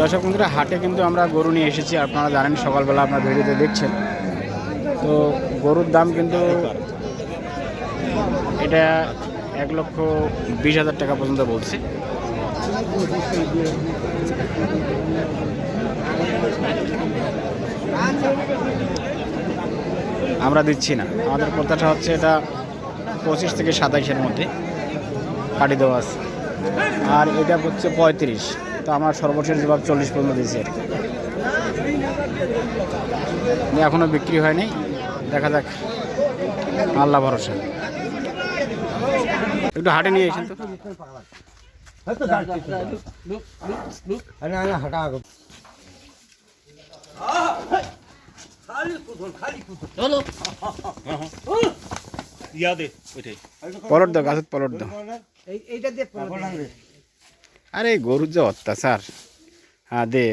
দর্শক বন্ধুরা, হাটে কিন্তু আমরা গরু নিয়ে এসেছি। আপনারা জানেন, সকালবেলা আপনার ভিডিওতে দেখছেন। তো গরুর দাম কিন্তু এটা এক লক্ষ বিশ হাজার টাকা পর্যন্ত বলছে। আমরা দিচ্ছি না। আমাদের কথাটা হচ্ছে এটা পঁচিশ থেকে সাতাইশের মধ্যে কাটি দেওয়া আছে। আর এটা হচ্ছে পঁয়ত্রিশ। তো আমার সর্বশেষ জবাব চল্লিশ পর্যন্ত দিয়েছে আর কি। এখনও বিক্রি হয়নি দেখা যাক আল্লাহ ভরসা একটু হাটে নিয়ে এসেন তো ইয়া দে ওইটাই পলট দাও গাছত পলট দাও এইটা দিয়ে আরে গরুর যে অত্যাচার। হ্যাঁ দে।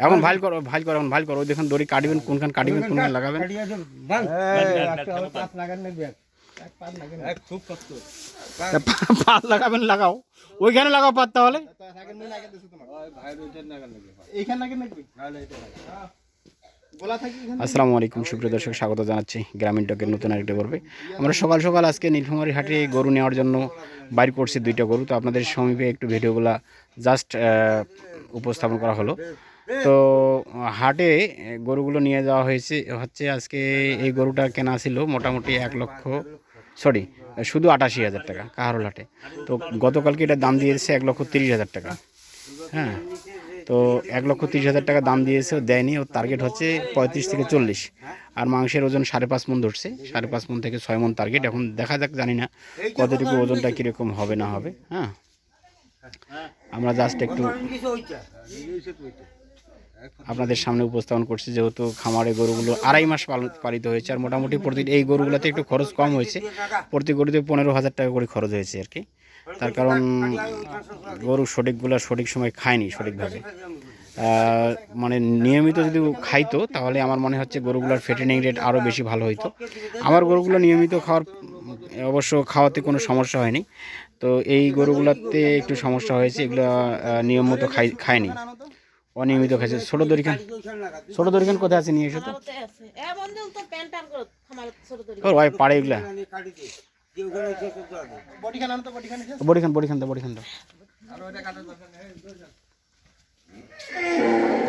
এখন ভালো করো ভালো করো এখন ভালো করো। ওই দেখুন দড়ি কাটবেন কোনখান কাটবেন কোনখান লাগাবেন। পাত লাগাবেন লাগাও। ওইখানে লাগাও পাত তাহলে। আসসালামু আলাইকুম, সুপ্রিয় দর্শক, স্বাগত জানাচ্ছি গ্রামীণ টকের নতুন আরেকটা পর্বে। আমরা সকাল সকাল আজকে নীলফামারী হাটে গরু নেওয়ার জন্য বাইর করছি দুইটা গরু। তো আপনাদের সমীপে একটু ভিডিওগুলা জাস্ট উপস্থাপন করা হলো। তো হাটে গরুগুলো নিয়ে যাওয়া হয়েছে, হচ্ছে আজকে এই গরুটা কেনা ছিল মোটামুটি এক লক্ষ, সরি, শুধু আটাশি হাজার টাকা, কাহারোল হাটে। তো গতকালকে এটা দাম দিয়েছে এক লক্ষ তিরিশ হাজার টাকা। হ্যাঁ তো এক লক্ষ তিরিশ হাজার টাকা দাম দিয়েছে ও দেয়নি। ওর টার্গেট হচ্ছে পঁয়ত্রিশ থেকে চল্লিশ। আর মাংসের ওজন সাড়ে পাঁচ মন ধরছে। সাড়ে পাঁচ মন থেকে ছয় মন টার্গেট এখন দেখা যাক, জানি না কতটুকু ওজনটা কীরকম হবে, না হবে। হ্যাঁ। আমরা জাস্ট একটু আপনাদের সামনে উপস্থাপন করছি, যেহেতু খামারে গরুগুলো আড়াই মাস পালিত হয়েছে। আর মোটামুটি প্রতি এই গরুগুলোতে একটু খরচ কম হয়েছে। প্রতি গরুতে পনেরো হাজার টাকা করে খরচ হয়েছে আর কি। তার কারণ গরু সঠিকগুলো সঠিক সময় খায়নি সঠিকভাবে। মানে নিয়মিত যদি খাইতো তাহলে আমার মনে হচ্ছে গরুগুলোর ফেটেনিং রেট আরও বেশি ভালো হইতো। আমার গরুগুলো নিয়মিত খাওয়ার অবশ্য খাওয়াতে কোনো সমস্যা হয়নি। তো এই গরুগুলোতে একটু সমস্যা হয়েছে এগুলো নিয়ম মতো খাই খায়নি। অনিয়মিত খাইছে। ছোটো দড়িখান ছোটো দড়িখান কোথায় আছে নিয়ে এসো তো? ভাই পাড়ে এগুলা। বডিখান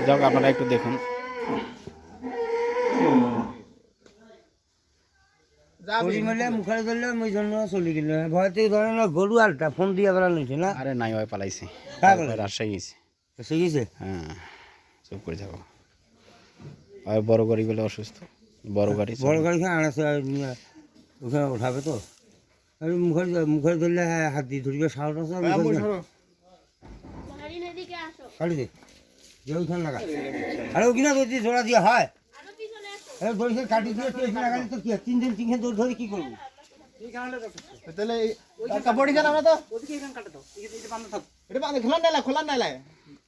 যাক আপনারা একটু দেখুন। মুখে ধরলে ওই জন্য চলি গেল ভয়তে ধরে না গরু আলটা ফোন দিয়ে বেড়া নিছে না? আরে নাই ভাই পালাইছে। কার রাজশাহী গেছে। গেছে? হ্যাঁ চুপ করে যাব আর বড় গাড়ি বলে অসুস্থ। বড় গাড়ি বড় গাড়ি আনাছে ওখানে উঠাবে তো। মুখে মুখে ধরলে হ্যাঁ, হাত দিয়ে ধরবে সাহস। আছে। কাটি দে যে ওইখানে লাগা আরে ওখানে যদি জোড়া দিয়ে হয়। আরও পিছনে আসো এ দড়িকে কাটি দিয়ে লাগালি তো কি হয়? তিনখান দৌড় ধরে কি করবি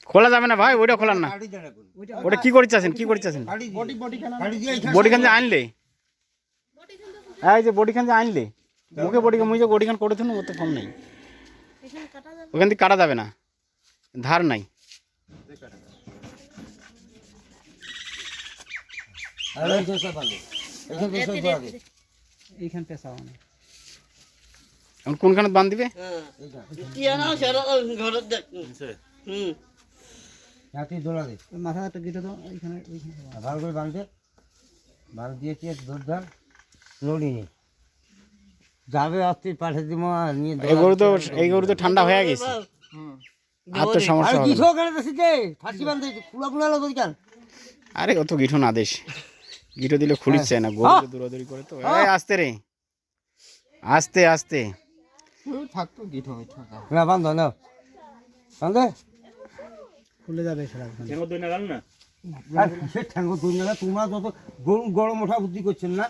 খোলা যাবে না ভাই ওইটা খোলার না। ওটা কি করে চাচ্ছেন কি করে চাচ্ছেন কাটি দিয়ে কাটি দিয়ে এইখানে বডিখান যে আনলে। এই যে বডিখান যে আনলে। মুখে বডিখান মুখে বডিখান করে থুন ও তো ফোন নেই। ওখান থেকে কাটা যাবে না ধার নাই। এইখানে দে এখন কোনখানে বান্ধ দিবে? দে। মাথাটা কেটে দাও এইখানে ভালো করে বাঁধে বাঁধ দিয়েছি দৌড় ধার। নড়ি নি। যাবে অস্থির পাঠিয়ে দিব আর নিয়ে এই গরু তো এই গরু তো ঠান্ডা হয়ে গেছে। আর তো সমস্যা আরে হবে কিছু করে দিছি যে ফাঁসি বাঁধে পুরা পুরা লোক কেন? আরে অত গিঠো না দেশ। গিঠো দিলে খুলিস না গরু তো দৌড়াদৌড়ি করে তো। এই আস্তে রে। আস্তে আস্তে। না বান্ধ না বান্ধে খুলে যাবে সেটা কেন দই না গেল না? আর কিসের ঠ্যাঙ্গো তুই না তোমরা যত গরু গরম ওঠা বুদ্ধি করছেন না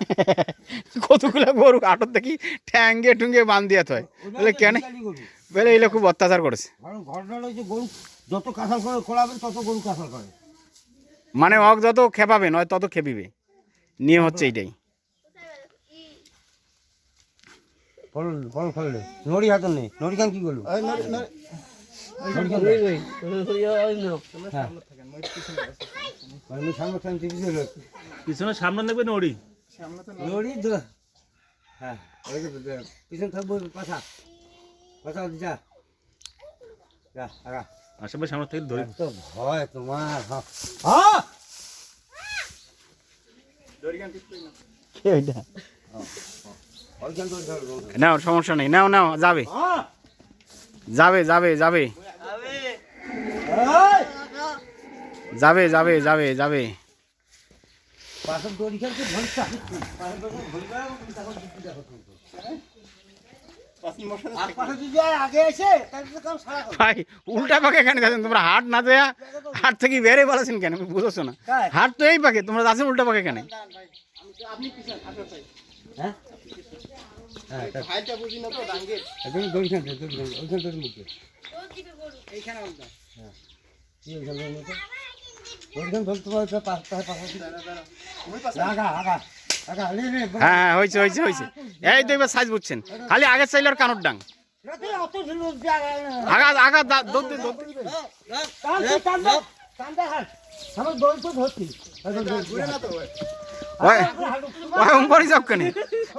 কতগুলো গরু আটর দেখি ঠ্যাঙ্গে ঠুঙ্গে বান্ধ দিয়া হয় বলে কেন। বলে এইগুলো খুব অত্যাচার করেছে কারণ ঘটনাটা হচ্ছে গরু যত করে খোলাবেন তত গরু করে মানে অক যত খেপাবে নয় তত খেপিবে নিয়ম হচ্ছে এইটাই ফল ফল নড়ি হাতে নেই নড়ি খান কি করল হ্যাঁ আমি সামনে থাকি পিছনে লোক। পিছনে সামনে দেখবে নড়ি। তো। হ্যাঁ ওই যে পিছনে থাকব পাশা পাশা যা। যা আগা। আশেপাশে সামনে থেকে ধরি। তো ভয় তোমার হ্যাঁ। হ্যাঁ কে ওইটা? নাও সমস্যা নেই। নাও নাও যাবে। যাবে যাবে যাবে। যাবে যাবে যাবে যাবে ভাই উল্টা পাকে এখানে যাচ্ছেন তোমরা হাট না দেয়া হাট থেকে বেড়ে বলেছেন কেন আমি বুঝছো না হাট তো এই পাকে তোমরা যাচ্ছেন উল্টা পাকে কেন এইখানে হ্যাঁ, হ্যাঁ হয়েছে হয়েছে হয়েছে। এই তো এবার বুঝছেন। খালি আগের চাইলে আর কানোর ডাং। আগা দৌড়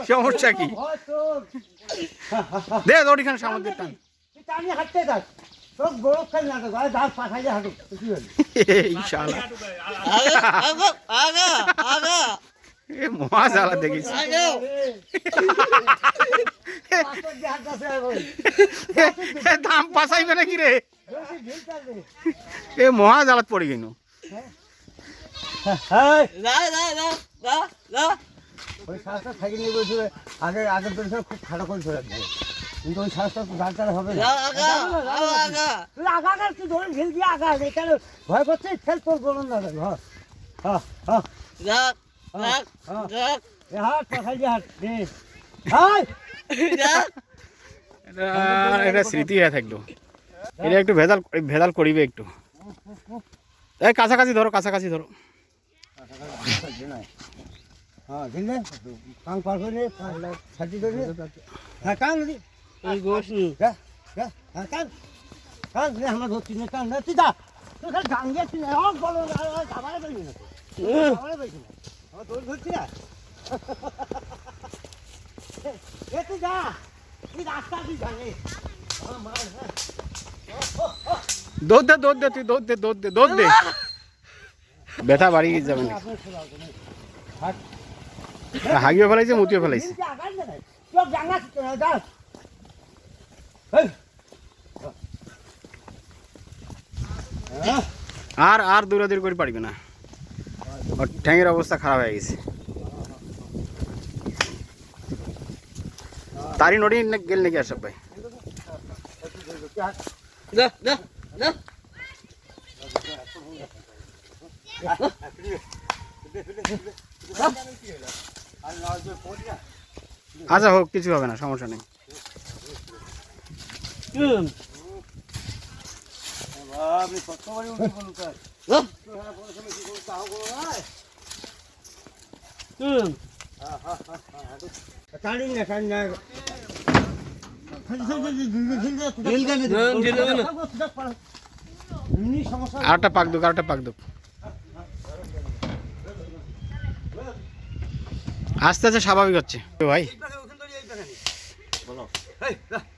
সমস্যা কি? দে দৌড়িখানে সামুদ্রের টান। হাঁটতে থাক মহাশালা দেখিস। দাম পাসাইবে নাকি রে? এ মহা জালাত পড়ে গেল খুব খারাপ করে কিন্তু ওই শ্বাসটা তো ডাক্তার হবে না। আগা আগা তুই ধরে ঢিল দিয়ে আগা এখানে ভয় করছিস? খেল তোর বলুন না হ্যাঁ হ্যাঁ হ্যাঁ হ্যাঁ এ হাট পাখাই দিয়ে হাট? দে। এটা এটা স্মৃতি হয়ে থাকল। এটা একটু ভেজাল ভেজাল করিবে একটু। এই কাছাকাছি ধরো কাছাকাছি ধরো। হ্যাঁ কাং পার করে হ্যাঁ কাং ওই গোশ নি যা যা হ্যাঁ কাং কাং রে আমরা ধরছি না কাং না তুই যা। তুই খালি গাঙ্গে তুই না অন বলো যাবারে পাইনি না যাবারে পাইনি না। আমার দৌড় ধরছি না। এ তুই যা। তুই রাস্তা তুই জানে দৌড় দে দৌড় দে তুই দৌড় দে দৌড় দে দৌড় দে। ব্যথা বাড়ি যাবে না। হাগিয়ে ফেলাইছে মুতিয়ে ফেলাইছে তুই আগাই না তুই জাঙ্গা যা এই হ্যাঁ আর আর দৌড়াদৌড়ি করে পারবে না। ওর ঠ্যাঙের অবস্থা খারাপ হয়ে গেছে। তারি নড়ি না- গেল নাকি আসব ভাই? আচ্ছা হোক কিছু হবে না সমস্যা নেই আপনি কত বাড়ি উঠে বলুন স্যার টানি না টানি না এমনি সমস্যা আরেকটা পাক দুক আরেকটা পাক দুক। আস্তে আস্তে স্বাভাবিক হচ্ছে। ভাই। তারি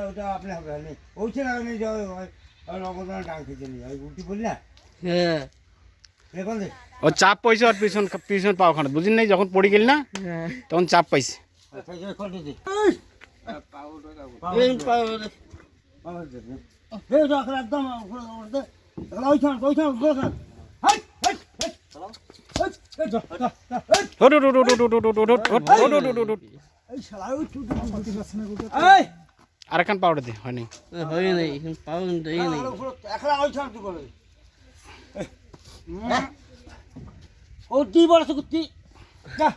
ওটা ও চাপ পাইছে আর পিছন পিছন পাও খান বুঝিন নাই যখন পড়ে গেল না তখন চাপ পাইছে এই শালা ওই টুটু পাচ্ছি না আর একখান পাউডার দি হয়নি? হয় নাই এখন পাওয়া দেই নাই। এখন ওইখানে তুই বলে ও দি বলেছে কুত্তি। যা।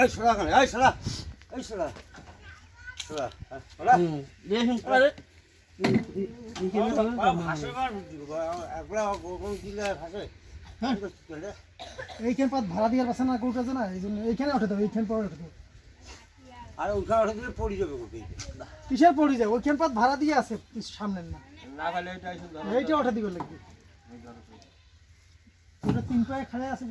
এই সরা খানে এই সরা এই সরা সরা সরা দেখুন পারে। বার কোন ভাষে এইখান পাত ভাড়া দিয়ে পাচ্ছে না গরুটা আছে না এই জন্য এইখানে উঠে দেবো এইখান পরে উঠে দেবো আর ওইখানে ওঠে দিলে পড়ে যাবে কোথায় কিসের পড়ে যায় ওইখান পাত ভাড়া দিয়ে আছে সামনের না। এইটা উঠে দিবে লাগবে ওটা তিন পায়ে খাড়ে আছে